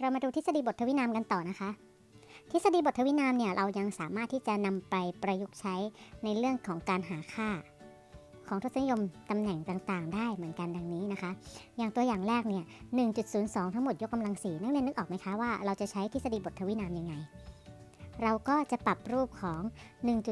เรามาดูทฤษฎีบททวินามกันต่อนะคะ ทฤษฎีบททวินามเนี่ยเรายังสามารถที่จะนำไปประยุกต์ใช้ในเรื่องของการหาค่า ของทศนิยมตำแหน่งต่างๆ ได้เหมือนกันดังนี้นะคะ อย่างตัวอย่างแรกเนี่ย 1.02 ทั้งหมดยกกำลังสี่นักเรียนนึกออกไหมคะว่าเราจะใช้ทฤษฎีบททวินามยังไง เราก็จะปรับรูปของ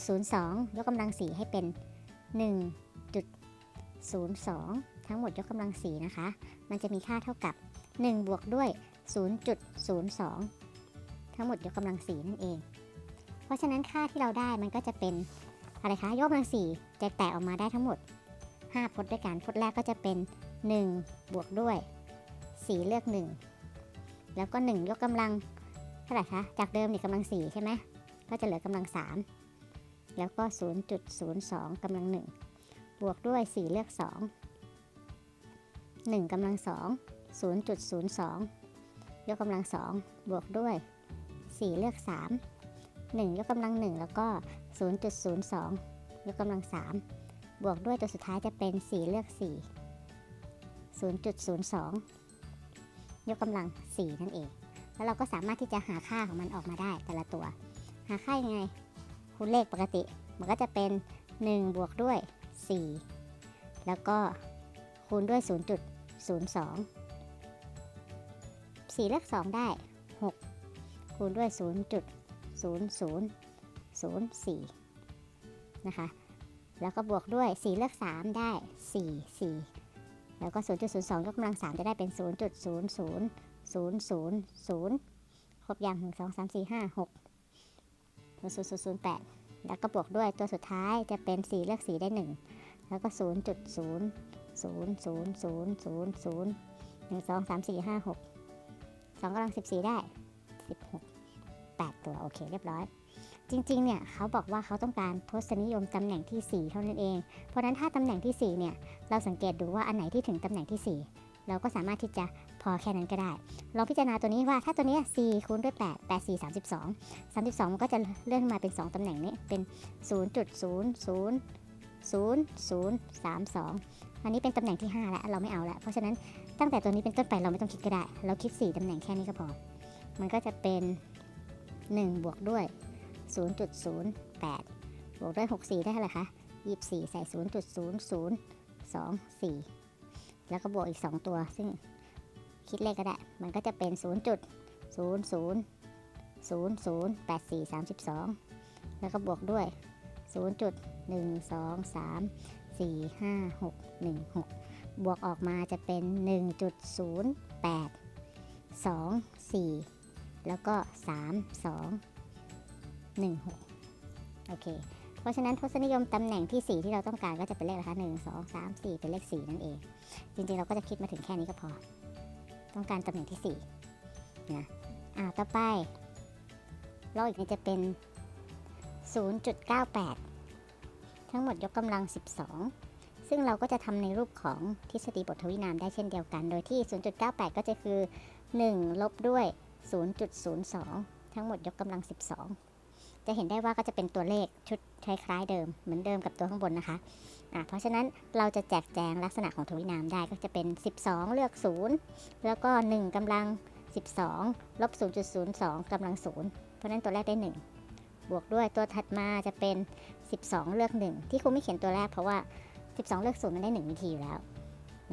1.02 ยกกำลังสี่ให้เป็น 1.02 ทั้งหมดยกกำลังสี่นะคะ มันจะมีค่าเท่ากับ 1 บวกด้วย 0.02 ทั้งหมดยกกำลังสี่นั่นเอง เพราะฉะนั้นค่าที่เราได้มันก็จะเป็นอะไรคะยกกำลังสี่จะแตกออกมาได้ทั้งหมด 5 พจน์ด้วยกันพจน์แรกก็จะเป็น 1 บวกด้วย 4 เลือก 1 แล้วก็ 1 ยกกำลังเท่าไหร่คะจากเดิมนี่กำลัง4ใช่ไหมก็จะเหลือกำลัง 3 แล้วก็ 0.02กำลัง 1 บวกด้วย 4 เลือก 2 1กำลัง 2 0.02 ยกกำลัง 2 บวกด้วย 4 เลือก 3 1 ยกกำลัง 1 แล้วก็ 0.02 ยกกำลัง 3 บวกด้วยตัวสุดท้ายจะเป็น 4 เลือก 4 0.02 ยกกำลัง 4 นั่นเอง แล้วเราก็สามารถที่จะหาค่าของมันออกมาได้แต่ละตัว หาค่ายังไงคูณเลขปกติ มันก็จะเป็น 1 บวกด้วย 4 แล้วก็คูณด้วย 0.02 4เลข2ได้ 6 คูณด้วย 0.0004 นะคะ แล้วก็บวกด้วย 4 เลือก 3 ได้ 4 4 แล้วก็ 0.02 ยกกำลัง 3 จะได้เป็น 0.00000 ครบอย่าง 1 2 3 4 5 6 0.008 แล้วก็บวกด้วยตัวสุดท้ายจะเป็น 4 เลือก 4 ได้ 1 แล้วก็ 0.0000000 1 2 3 4 5 6 2กำลัง14ได้16 8ตัว โอเค เรียบร้อย จริง ๆ เนี่ยเขาบอกว่าเขาต้องการทศนิยมตำแหน่งที่ 4 เท่านั้นเอง เพราะนั้นถ้าตำแหน่งที่ 4 เนี่ย เราสังเกตดูว่าอันไหนที่ถึงตำแหน่งที่ 4 เราก็สามารถที่จะพอแค่นั้นก็ได้ ลองพิจารณาตัวนี้ว่าถ้าตัวนี้4คูณด้วย 8 8 4 32 32 มันก็จะเลื่อนมาเป็น 2 ตำแหน่งนี้เป็น 0.000032 อันนี้เป็นตำแหน่งที่ 5 แล้ว เราไม่เอาแล้ว เพราะฉะนั้นตั้งแต่ตัวนี้เป็นต้นไปเราไม่ต้องคิดก็ได้ เราคิด 4ตำแหน่งแค่นี้ก็พอ มันก็จะเป็น 1 บวกด้วย 0.08 บวกด้วย 64 ได้เท่าไหร่คะ 24 ใส่ 0.0024 แล้วก็บวกอีก 2 ตัว ซึ่งคิดเลขก็ได้ มันก็จะเป็น 0.00008432 แล้วก็บวกด้วย 4 5 6 1 6 บวกออกมาจะเป็น 1.0824 แล้วก็ 3216 โอเค เพราะฉะนั้นทศนิยมตำแหน่งที่ 4 ที่เราต้องการก็จะเป็นเลขอะไรคะ1 2 3 4 เป็นเลข 4 นั่นเอง จริงๆ เราก็จะคิดมาถึงแค่นี้ก็พอ ต้องการตำแหน่งที่ 4 นะ อ่า ต่อไปลอกอีกนี้จะเป็น 0.98 ทั้งหมดยกกำลัง 12 ซึ่งเราก็จะทำในรูปของทฤษฎีบททวินามได้เช่นเดียวกัน โดยที่ 0.98 ก็จะคือ 1 ลบด้วย 0.02 ทั้งหมดยกกำลัง 12 จะเห็นได้ว่าก็จะเป็นตัวเลขชุดคล้ายๆเดิม เหมือนเดิมกับตัวข้างบนนะคะอะเพราะฉะนั้นเราจะแจกแจงลักษณะของทวินามได้ก็จะเป็น 12 เลือก 0 แล้วก็ 1กำลัง 12 ลบ 0.02กำลัง 0 เพราะฉะนั้นตัวแรกได้ 1 บวกด้วยตัวถัดมาจะเป็น 12 เลือก 1 ที่ครูไม่เขียนตัวแรกเพราะว่า 12 เลือก0มันได้ 1 วิธีอยู่แล้ว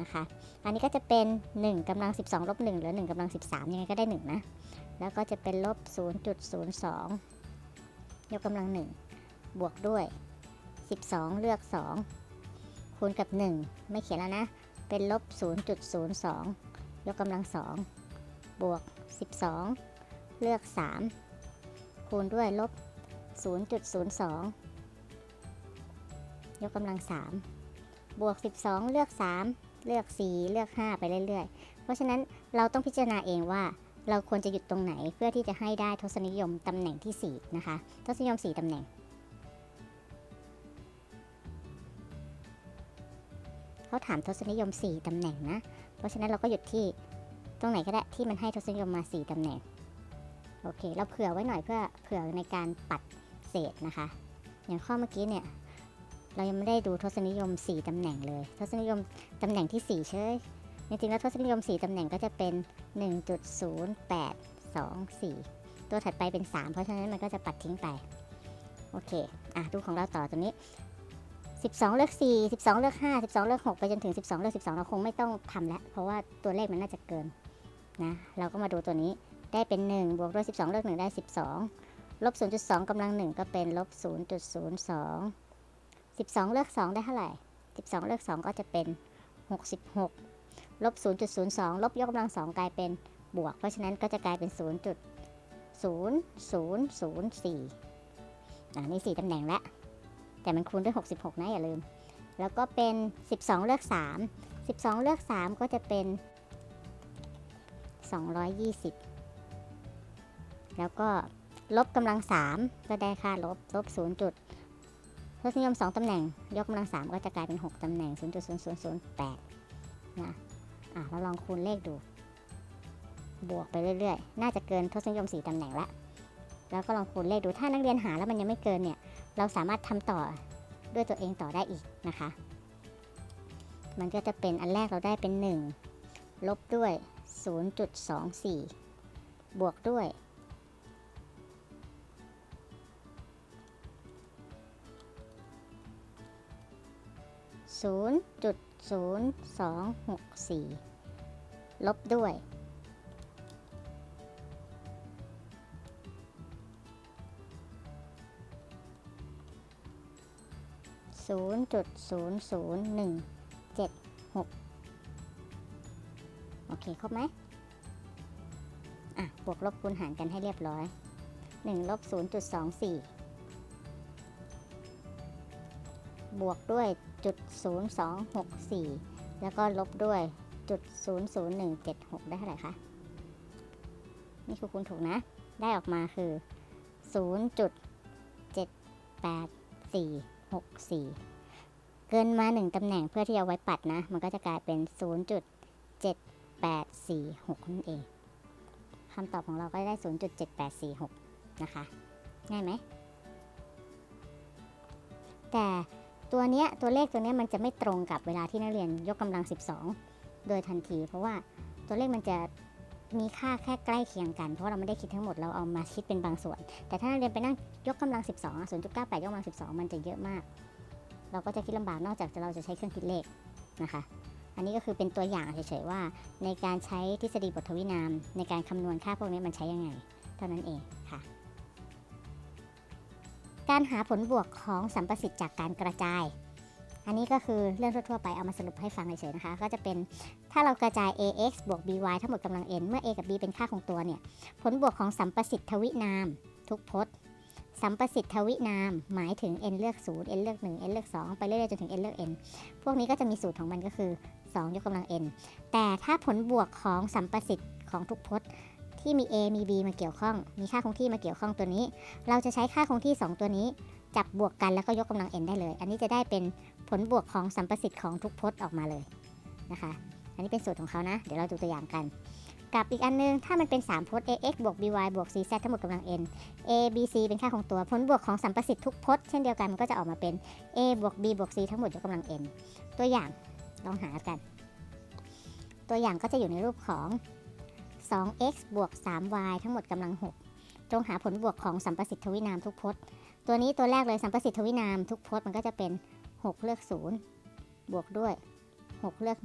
นะคะ อันนี้ก็จะเป็น 1กำลัง 12ลบ1เหลือ 1กำลัง 13 ยังไงก็ได้ 1 นะ แล้วก็จะเป็นลบ 0.02 ยกกำลัง 1 บวกด้วย 12 เลือก 2 คูณกับ 1 ไม่เขียนแล้วนะ เป็นลบ 0.02 ยกกำลัง 2 บวก 12 เลือก 3 คูณด้วยลบ0.02 ยกกำลัง 3 บวก 12 เลือก 3 เลือก 4 เลือก 5 ไปเรื่อยๆ เพราะฉะนั้นเราต้องพิจารณาเองว่าเราควรจะหยุดตรงไหนเพื่อที่จะให้ได้ทศนิยมตำแหน่งที่ 4 นะคะ ทศนิยม 4ตำแหน่ง เขาถามทศนิยม 4ตำแหน่งนะ เพราะฉะนั้นเราก็หยุดที่ตรงไหนก็ได้ที่มันให้ทศนิยมมา 4ตำแหน่ง โอเค เราเผื่อไว้หน่อยเพื่อเผื่อในการปัดเศษนะคะ อย่างข้อเมื่อกี้เนี่ย เรายังไม่ได้ดูทศนิยม 4 ตำแหน่งเลย ทศนิยมตำแหน่งที่ 4 เชยจริงๆแล้วทศนิยม 4 ตำแหน่งก็จะเป็น 1.0824 ตัวถัดไปเป็น 3 เพราะฉะนั้นมันก็จะปัดทิ้งไป โอเค อะดูของเราต่อตัวนี้ 12 เลือก 4 12 เลือก 5 12 เลือก 6 ไปจนถึง 12 เลือก 12 เราคงไม่ต้องทำแล้ว เพราะว่าตัวเลขมันน่าจะเกินนะ เราก็มาดูตัวนี้ ได้เป็น 1 บวกด้วย 12 เลือก 1 ได้ 12 ลบ 0.2กำลัง 1 ก็เป็นลบ 0.02 12 เลือก 2 ได้เท่าไหร่ 12 เลือก 2 ก็จะเป็น 66 ลบ 0.02 ลบยกกำลัง 2 กลายเป็นบวก เพราะฉะนั้นก็จะกลายเป็น 0.0004อ่านี่4ตำแหน่งแล้ว แต่มันคูณด้วย 66 นะอย่าลืม แล้วก็เป็น 12 เลือก 3 12 เลือก 3 ก็จะเป็น 220 แล้วก็ลบกำลัง 3 ก็ได้ค่าลบลบ 0 จุดทศนิยม 2 ตำแหน่ง ยกกำลัง 3 ก็จะกลายเป็น 6 ตำแหน่ง 0.0008 นะ อะ เราลองคูณเลขดู บวกไปเรื่อยๆ น่าจะเกินทศนิยม 4 ตำแหน่งละ แล้วก็ลองคูณเลขดู ถ้านักเรียนหาแล้วมันยังไม่เกินเนี่ย เราสามารถทำต่อด้วยตัวเองต่อได้อีกนะคะ มันก็จะเป็นอันแรกเราได้เป็น 1 ลบด้วย 0.24 บวกด้วย 0.0264 ลบด้วยศูนย์จุดศูนย์ศูนย์หนึ่งเจ็ดหกโอเค ครบไหม อะ บวกลบคูณหารกันให้เรียบร้อยหนึ่งลบศูนย์จุดสองสี่บวกด้วย จุดศูนย์สองหกสี่แล้วก็ลบด้วยจุดศูนย์ศูนย์หนึ่งเจ็ดหกได้เท่าไหร่คะ นี่คือคูณถูกนะ ได้ออกมาคือศูนย์จุดเจ็ดแปดสี่64 เกินมา 1 ตำแหน่งเพื่อที่จะไว้ปัดนะ มันก็จะกลายเป็น 0.7846 นั่นเองคำตอบของเราก็ได้ 0.7846 นะคะ ง่ายไหม แต่ ตัวเนี้ยตัวเลขตัวเนี้ยมันจะไม่ตรงกับเวลาที่นักเรียนยกกำลัง 12 โดยทันที เพราะว่าตัวเลขมันจะมีค่าแค่ใกล้เคียงกัน เพราะเราไม่ได้คิดทั้งหมดเราเอามาคิดเป็นบางส่วน แต่ถ้านักเรียนไปนั่งยกกำลัง 12อะ0.98 ยกกำลัง 12 มันจะเยอะมาก เราก็จะคิดลำบากนอกจากเราจะใช้เครื่องคิดเลขนะคะอันนี้ก็คือเป็นตัวอย่างเฉยๆว่า ในการใช้ทฤษฎีบทวินาม ในการคำนวณค่าพวกนี้มันใช้ยังไง เท่านั้นเองค่ะ การหาผลบวกของสัมประสิทธิ์จากการกระจาย อันนี้ก็คือเรื่องทั่วๆไปเอามาสรุปให้ฟังเฉยๆนะคะ ก็จะเป็นถ้าเรากระจาย ax บวก by ทั้งหมดกำลัง n เมื่อ a กับ b เป็นค่าของตัวเนี่ย ผลบวกของสัมประสิทธิ์ทวินาม ทุกพจน์ สัมประสิทธิ์ทวินาม หมายถึง n เลือก 0 n เลือก 1 n เลือก 2 ไปเรื่อยๆจนถึง n เลือก n พวกนี้ก็จะมีสูตรของมันก็คือ 2 ยกกำลัง n แต่ถ้าผลบวกของสัมประสิทธิ์ของทุกพจน์ ที่มี a มี b มาเกี่ยวข้อง มีค่าคงที่มาเกี่ยวข้องตัวนี้ เราจะใช้ค่าคงที่ 2 ตัวนี้ จับบวกกันแล้วก็ยกกำลัง n ได้เลย อันนี้จะได้เป็นผลบวกของสัมประสิทธิ์ของทุกพจน์ออกมาเลยนะคะ อันนี้เป็นสูตรของเขานะ เดี๋ยวเราดูตัวอย่างกัน กับอีกอันนึง ถ้ามันเป็น 3 พจน์ ax บวก by บวก cz ทั้งหมดกำลัง n a b c เป็นค่าของตัว ผลบวกของสัมประสิทธิ์ทุกพจน์เช่นเดียวกันมันก็จะออกมาเป็น a บวก b บวก c ทั้งหมดยกกำลัง n ตัวอย่างลองหากัน ตัวอย่างก็จะอยู่ในรูปของ 2x บวก 3y ทั้งหมดกำลัง 6 จงหาผลบวกของสัมประสิทธิ์ทวินามทุกพจน์ ตัวนี้ตัวแรกเลยสัมประสิทธิ์ทวินามทุกพจน์มันก็จะเป็น 6 เลือก 0 บวกด้วย 6 เลือก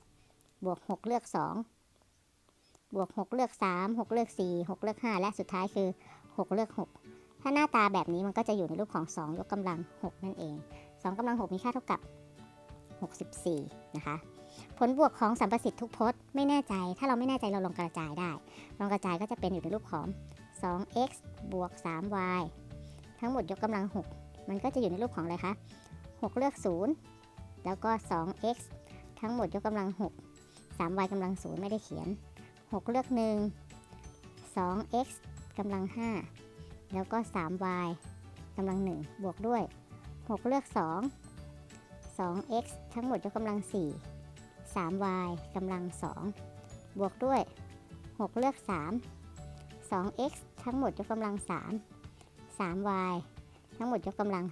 1 บวก 6 เลือก 2 บวก 6 เลือก 3 6 เลือก 4 6 เลือก 5 และสุดท้ายคือ 6 เลือก 6 ถ้าหน้าตาแบบนี้มันก็จะอยู่ในรูปของ 2 ยกกำลัง 6 นั่นเอง 2กำลัง 6 มีค่าเท่ากับ 64 นะคะ ผลบวกของสัมประสิทธิ์ทุกพจน์ไม่แน่ใจ ถ้าเราไม่แน่ใจเราลองกระจายได้ ลองกระจายก็จะเป็นอยู่ในรูปของ 2x บวก 3y ทั้งหมดยกกำลัง 6 มันก็จะอยู่ในรูปของอะไรคะ 6 เลือก 0 แล้วก็ 2x ทั้งหมดยกกำลัง 6 3y กำลัง 0 ไม่ได้เขียน 6 เลือก 1 2x กำลัง 5 แล้วก็ 3y กำลัง 1 บวกด้วย 6 เลือก 2 2x ทั้งหมดยกกำลัง 4 3y กำลัง 2 บวกด้วย 6 เลือก 3 2x ทั้งหมดยกกำลัง 3 3y ทั้งหมดยกกำลัง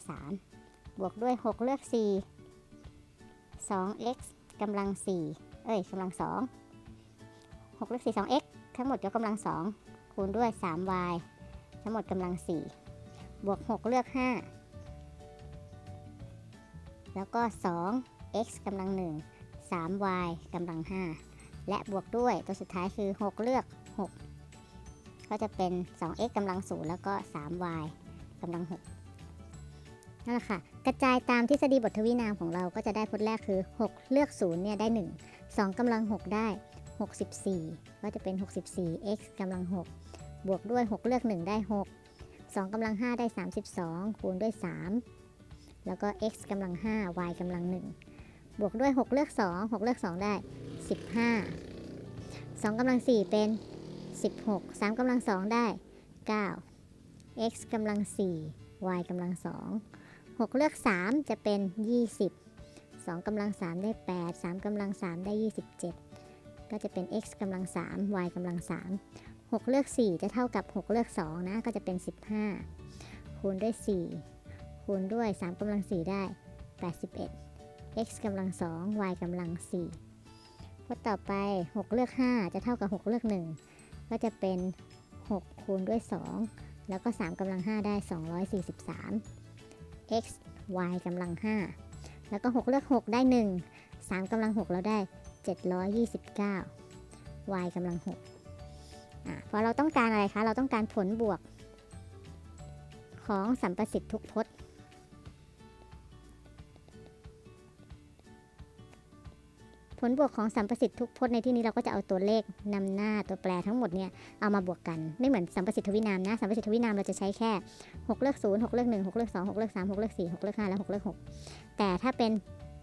3 บวกด้วย 6 เลือก 4 2x กำลัง 4 เอ้ยกำลังสองหกเลือกสี่สอง x ทั้งหมดยกกำลังสองคูณด้วยสาม y ทั้งหมดกำลังสี่บวกหกเลือกห้าแล้วก็สอง x กำลังห นึ่งสาม y กำลังห้าและบวกด้วยตัวสุดท้ายคือ 6 เลือก 6 ก็จะเป็น 2x กำลังศูนย์แล้วก็ 3y กำลัง 6 นั่นแหละค่ะ กระจายตามทฤษฎีบททวินามของเราก็จะได้พจน์แรกคือ 6 เลือก 0 เนี่ย ได้ 1 2กำลัง 6 ได้ 64 ก็จะเป็น 64x กำลัง 6 บวกด้วย 6 เลือก 1 ได้ 6 2กำลัง 5 ได้ 32 คูณด้วย 3 แล้วก็ x กำลัง 5 y กำลัง 1 บวกด้วย 6 เลือก 2 6 เลือก 2 ได้ 15 2กำลัง 4 เป็น 16 3กำลัง 2 ได้ 9 x กำลัง 4 y กำลัง 2 6 เลือก 3 จะเป็น 20 2กำลัง 3 ได้ 8 3กำลัง 3 ได้ 27 ก็จะเป็น x กำลัง 3 y กำลัง 3 6 เลือก 4 จะเท่ากับ 6 เลือก 2 นะ ก็จะเป็น 15 คูณด้วย 4 คูณด้วย3กำลัง 4 ได้ 81 x กำลัง 2 y กำลัง4พจน์ต่อไป 6 เลือก 5 จะเท่ากับ 6 เลือก 1 ก็จะเป็น 6 คูณด้วย 2 แล้วก็ 3กำลัง 5 ได้ 243 x y กำลัง 5 แล้วก็ 6 เลือก 6 ได้ 1 3กำลัง6แล้วได้ 729 y กำลัง6อะพอเราต้องการอะไรคะ เราต้องการผลบวก ของสัมประสิทธิ์ทุกพจน์ ผลบวกของสัมประสิทธิ์ทุกพจน์ในที่นี้เราก็จะเอาตัวเลขนำหน้าตัวแปรทั้งหมดเนี่ยเอามาบวกกันไม่เหมือนสัมประสิทธิ์ทวินามนะสัมประสิทธิ์ทวินามเราจะใช้แค่ 6 เลือก0 6 เลือก1 6 เลือก2 6 เลือก3 6 เลือก4 6 เลือก5และ6 เลือก 6 แต่ถ้าเป็น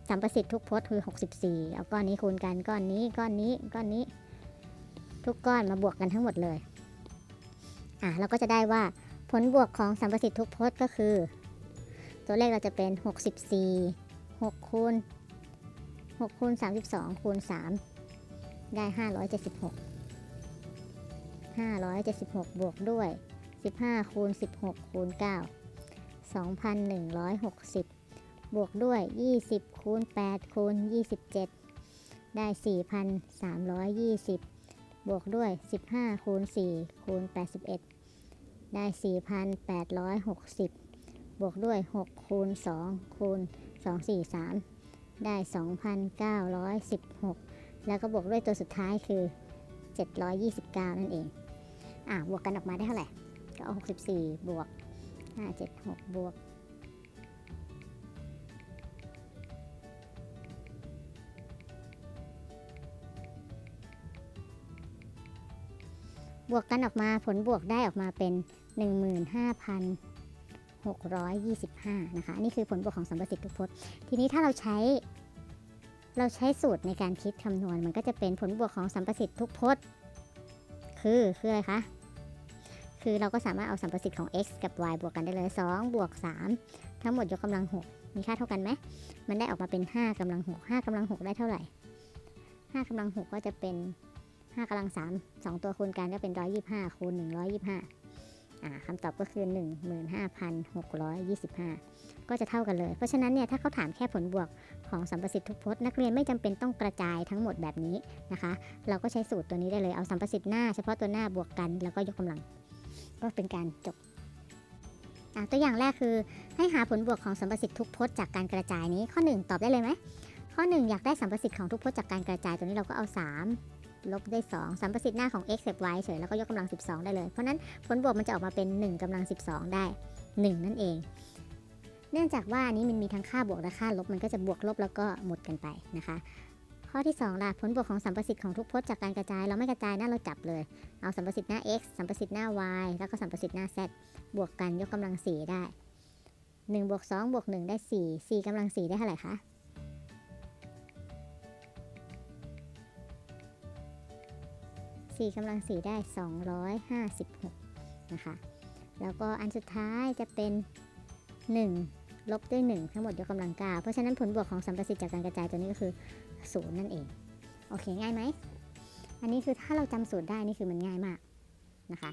สัมประสิทธิ์ทุกพจน์คือ 64 เอาก้อนนี้คูณกันก้อนนี้ก้อนนี้ก้อนนี้ ทุกก้อนมาบวกกันทั้งหมดเลยอะเราก็จะได้ว่าผลบวกของสัมประสิทธิ์ทุกพจน์ก็คือ ตัวเลขเราจะเป็น 64 6คูณ 6คูณ32คูณ3ได้ 576 576 บวกด้วย 15คูณ16คูณ9 2,160 บวกด้วย 20คูณ8คูณ27 ได้ 4,320 บวกด้วย 15คูณ4คูณ81 ได้ 4,860 บวกด้วย 6 คูณ 2 คูณ 243 ได้ 2,916 แล้วก็บวกด้วยตัวสุดท้ายคือ 729 นั่นเอง อะบวกกันออกมาได้เท่าไหร่ ก็เอา64 บวก 576 บวกบวกกันออกมาผลบวกได้ออกมาเป็น 625 นะคะ นี่คือผลบวกของสัมประสิทธิ์ทุกพจน์ ทีนี้ถ้าเราใช้ เราใช้สูตรในการคิดคำนวณ มันก็จะเป็นผลบวกของสัมประสิทธิ์ทุกพจน์ คือ คืออะไรคะ คือเราก็สามารถเอาสัมประสิทธิ์ของ x กับ y บวกกันได้เลย 2 บวก 3 ทั้งหมดยกกำลัง 6 มีค่าเท่ากันไหม มันได้ออกมาเป็น 5กำลัง 6 5กำลัง 6 ได้เท่าไหร่ 5กำลัง 6 ก็จะเป็น5กำลัง 3 2 ตัวคูณกันก็เป็น 125คูณ125อ่า คำตอบก็คือ 15,625 ก็จะเท่ากันเลย เพราะฉะนั้นเนี่ยถ้าเขาถามแค่ผลบวกของสัมประสิทธิ์ทุกพจน์นักเรียนไม่จำเป็นต้องกระจายทั้งหมดแบบนี้นะคะ เราก็ใช้สูตรตัวนี้ได้เลยเอาสัมประสิทธิ์หน้าเฉพาะตัวหน้าบวกกันแล้วก็ยกกำลัง ก็เป็นการจบตัวอย่างแรกคือให้หาผลบวกของสัมประสิทธิ์ทุกพจน์จากการกระจายนี้ข้อ 1 ตอบได้เลยไหมข้อ 1 อยากได้สัมประสิทธิ์ของทุกพจน์จากการกระจายตัวนี้เราก็เอา 3 ลบได้2สัมประสิทธิ์หน้าของ x กับ y เฉยแล้วก็ยกกำลัง 12 ได้เลย เพราะนั้นผลบวกมันจะออกมาเป็น 1กำลัง 12 ได้ 1 นั่นเอง เนื่องจากว่าอันนี้มันมีทั้งค่าบวกและค่าลบมันก็จะบวกลบแล้วก็หมดกันไปนะคะ ข้อที่2ล่ะผลบวกของสัมประสิทธิ์ของทุกพจน์จากการกระจาย เราไม่กระจายนะเราจับเลย เอาสัมประสิทธิ์หน้า x สัมประสิทธิ์หน้า y แล้วก็สัมประสิทธิ์หน้า z บวกกันยกกำลัง4ได้1บวก2บวก1ได้4 4กำลัง4ได้เท่าไหร่คะ 4กำลัง 4 ได้ 256 นะคะ แล้วก็อันสุดท้ายจะเป็น 1 ลบด้วย 1 ทั้งหมดยกกำลัง9เพราะฉะนั้นผลบวกของสัมประสิทธิ์จากการกระจายตัวนี้ก็คือ 0 นั่นเอง โอเค ง่ายไหม อันนี้คือถ้าเราจำสูตรได้นี่คือมันง่ายมากนะคะ